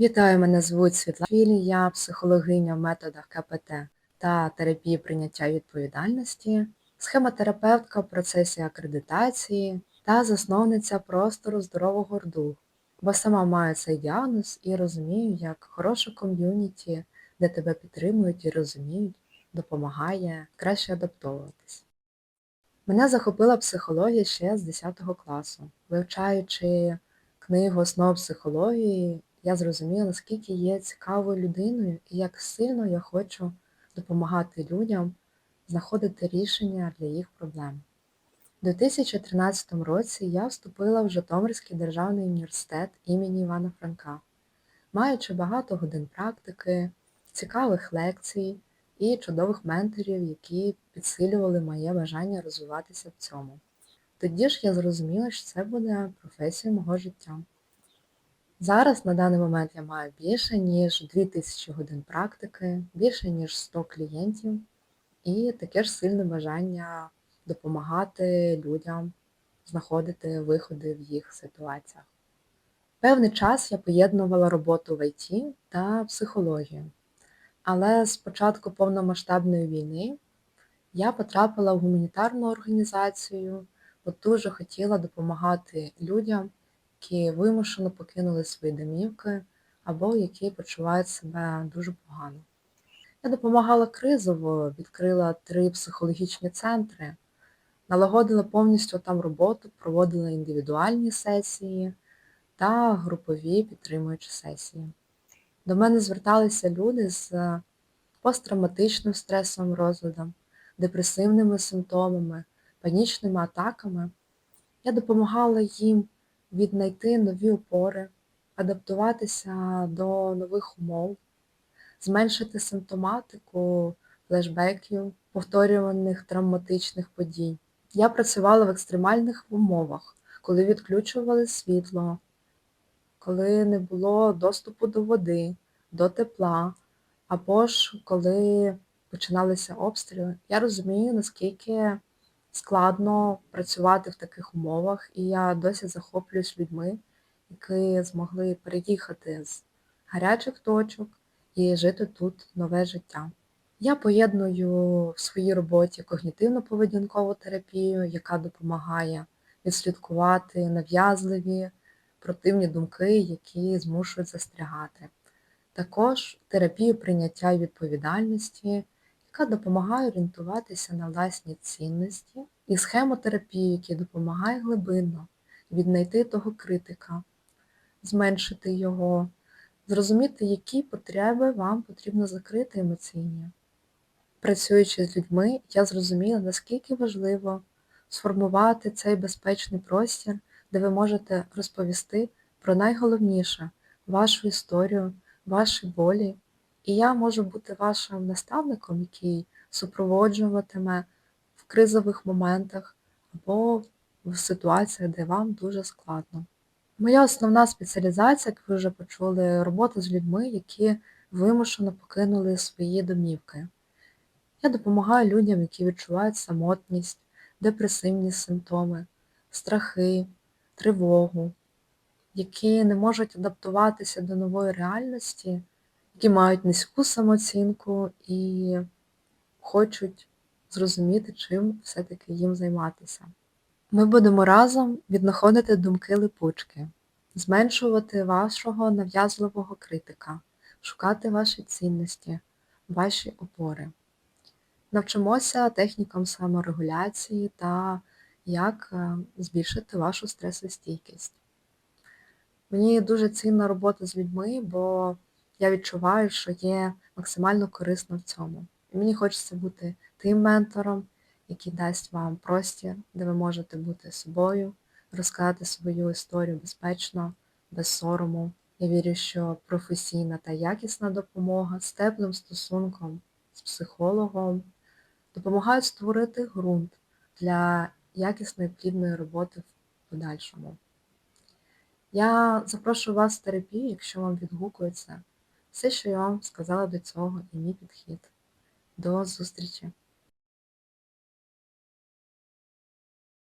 Вітаю, мене звуть Світлана я психологиня в методах КПТ та терапії прийняття відповідальності, схемотерапевтка в процесі акредитації та засновниця простору здорового рду, бо сама маю цей діагноз і розумію, як хороше ком'юніті, де тебе підтримують і розуміють, допомагає краще адаптовуватись. Мене захопила психологія ще з 10 класу. Вивчаючи книгу основ психології, я зрозуміла, наскільки є цікавою людиною і як сильно я хочу допомагати людям знаходити рішення для їх проблем. У 2013 році я вступила в Житомирський державний університет імені Івана Франка, маючи багато годин практики, цікавих лекцій і чудових менторів, які підсилювали моє бажання розвиватися в цьому. Тоді ж я зрозуміла, що це буде професія мого життя. Зараз на даний момент я маю більше, ніж 2000 годин практики, більше, ніж 100 клієнтів, і таке ж сильне бажання допомагати людям знаходити виходи в їх ситуаціях. Певний час я поєднувала роботу в ІТ та психологію. Але з початку повномасштабної війни я потрапила в гуманітарну організацію, бо дуже хотіла допомагати людям, які вимушено покинули свої домівки або які почувають себе дуже погано. Я допомагала кризово, відкрила три психологічні центри, налагодила повністю там роботу, проводила індивідуальні сесії та групові підтримуючі сесії. До мене зверталися люди з посттравматичним стресовим розладом, депресивними симптомами, панічними атаками. Я допомагала їм віднайти нові опори, адаптуватися до нових умов, зменшити симптоматику флешбеків, повторюваних травматичних подій. Я працювала в екстремальних умовах, коли відключували світло, коли не було доступу до води, до тепла, або ж коли починалися обстріли. Я розумію, наскільки складно працювати в таких умовах, і я досі захоплююсь людьми, які змогли переїхати з гарячих точок і жити тут нове життя. Я поєдную в своїй роботі когнітивно-поведінкову терапію, яка допомагає відслідкувати нав'язливі противні думки, які змушують застрягати. Також терапію прийняття відповідальності, яка допомагає орієнтуватися на власні цінності, і схемотерапію, яка допомагає глибинно віднайти того критика, зменшити його, зрозуміти, які потреби вам потрібно закрити емоційні. Працюючи з людьми, я зрозуміла, наскільки важливо сформувати цей безпечний простір, де ви можете розповісти про найголовніше вашу історію, ваші болі. І я можу бути вашим наставником, який супроводжуватиме в кризових моментах або в ситуаціях, де вам дуже складно. Моя основна спеціалізація, як ви вже почули, робота з людьми, які вимушено покинули свої домівки. Я допомагаю людям, які відчувають самотність, депресивні симптоми, страхи, тривогу, які не можуть адаптуватися до нової реальності, які мають низьку самооцінку і хочуть зрозуміти, чим все-таки їм займатися. Ми будемо разом віднаходити думки липучки, зменшувати вашого нав'язливого критика, шукати ваші цінності, ваші опори. Навчимося технікам саморегуляції та як е, збільшити вашу стресостійкість. Мені дуже цінна робота з людьми, бо я відчуваю, що є максимально корисно в цьому. І мені хочеться бути тим ментором, який дасть вам простір, де ви можете бути собою, розказати свою історію безпечно, без сорому. Я вірю, що професійна та якісна допомога з теплим стосунком з психологом допомагають створити ґрунт для якісної плідної роботи в подальшому. Я запрошую вас в терапію, якщо вам відгукується все, що я вам сказала до цього, і мій підхід. До зустрічі!